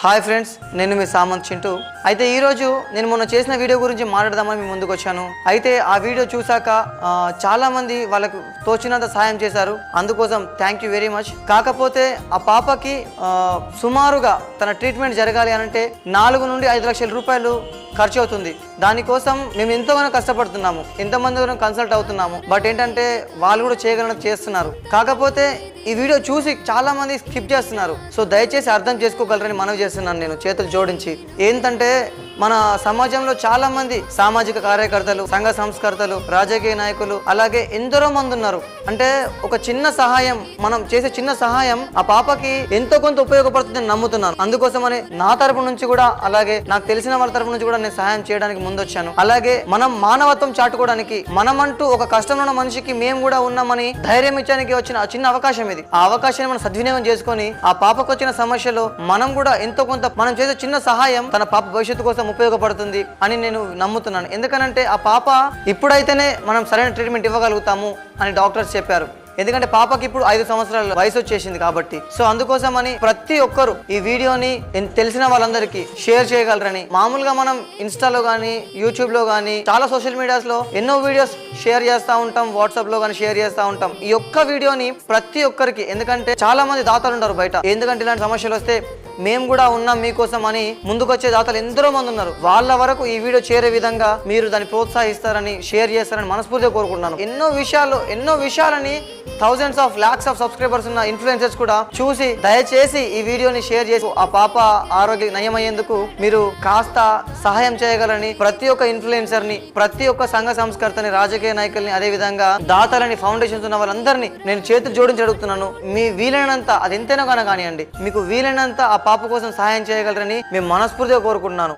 Hi friends నేను మీ సామంత్ చింటూ. అయితే ఈరోజు నేను మొన్న చేసిన వీడియో గురించి మాట్లాడదామని మీ ముందుకు వచ్చాను. అయితే ఆ వీడియో చూశాక చాలామంది వాళ్ళకు తోచినంత సాయం చేశారు. అందుకోసం థ్యాంక్ యూ వెరీ మచ్ కాకపోతే ఆ పాపకి సుమారుగా తన ట్రీట్మెంట్ జరగాలి అనంటే నాలుగు నుండి ఐదు లక్షల రూపాయలు ఖర్చు అవుతుంది. దానికోసం మేము ఎంతగానో కష్టపడుతున్నాము. ఎంతమంది కన్సల్ట్ అవుతున్నాము. బట్ ఏంటంటే వాళ్ళు కూడా చేయగలను చేస్తున్నారు. కాకపోతే ఈ వీడియో చూసి చాలామంది స్కిప్ చేస్తున్నారు. సో దయచేసి అర్థం చేసుకోగలరని మనం చేస్తున్నాను నేను చేతులు జోడించి. ఏంటంటే మన సమాజంలో చాలా మంది సామాజిక కార్యకర్తలు సంఘ సంస్కర్తలు రాజకీయ నాయకులు అలాగే ఎందరో మంది ఉన్నారు. అంటే ఒక చిన్న సహాయం మనం చేసే చిన్న సహాయం ఆ పాపకి ఎంతో కొంత ఉపయోగపడుతుందని నమ్ముతున్నాను. అందుకోసమని నా తరపు నుంచి కూడా అలాగే నాకు తెలిసిన వాళ్ళ తరపు నుంచి కూడా నేను సహాయం చేయడానికి ముందొచ్చాను. అలాగే మనం మానవత్వం చాటుకోవడానికి మనమంటూ ఒక కష్టంలో ఉన్న మనిషికి మేము కూడా ఉన్నామని ధైర్యం ఇచ్చడానికి వచ్చిన చిన్న అవకాశం ఇది. ఆ అవకాశాన్ని మనం సద్వినియోగం చేసుకొని ఆ పాపకు వచ్చిన సమస్యలో మనం కూడా ఎంతో కొంత మనం చేసే చిన్న సహాయం తన పాప భవిష్యత్తు కోసం ఉపయోగపడుతుంది అని నేను నమ్ముతున్నాను. ఎందుకనంటే ఆ పాప ఇప్పుడైతేనే మనం సరైన ట్రీట్మెంట్ ఇవ్వగలుగుతాము అని డాక్టర్స్ చెప్పారు. ఎందుకంటే పాపకి ఇప్పుడు ఐదు సంవత్సరాల వయసు వచ్చేసింది కాబట్టి. సో అందుకోసమని ప్రతి ఒక్కరు ఈ వీడియోని తెలిసిన వాళ్ళందరికీ షేర్ చేయగలరని. మామూలుగా మనం ఇన్స్టాలో కానీ యూట్యూబ్లో కానీ చాలా సోషల్ మీడియాస్లో ఎన్నో వీడియోస్ షేర్ చేస్తూ ఉంటాం వాట్సాప్లో కానీ షేర్ చేస్తూ ఉంటాం. ఈ ఒక్క వీడియోని ప్రతి ఒక్కరికి ఎందుకంటే చాలా మంది దాతలు ఉంటారు బయట. ఎందుకంటే ఇలాంటి సమస్యలు వస్తే మేము కూడా ఉన్నాం మీకోసం అని ముందుకొచ్చే దాతలు ఎందరో మంది ఉన్నారు. వాళ్ళ వరకు ఈ వీడియో చేరే విధంగా మీరు దాన్ని ప్రోత్సహిస్తారని షేర్ చేస్తారని మనస్ఫూర్తిగా కోరుకుంటున్నాను. ఎన్నో విషయాలు ఎన్నో విషయాలని thousands of lakhs of subscribers ఉన్న ఇన్ఫ్లుయెన్సర్స్ కూడా చూసి దయచేసి ఈ వీడియోని షేర్ చేసి ఆ పాప ఆరోగ్య నయమయ్యేందుకు మీరు కాస్త సహాయం చేయగలని ప్రతి ఒక్క ఇన్ఫ్లుయెన్సర్ని ప్రతి ఒక్క సంఘ సంస్కర్తని రాజకీయ నాయకుల్ని అదే విధంగా దాతలని ఫౌండేషన్స్ ఉన్న వాళ్ళందరినీ నేను చేతులు జోడించి అడుగుతున్నాను. మీ వీలైనంత అది ఎంతైనా కానీ కానివ్వండి మీకు వీలైనంత ఆ పాప కోసం సహాయం చేయగలరని మేము మనస్ఫూర్తిగా కోరుకుంటున్నాను.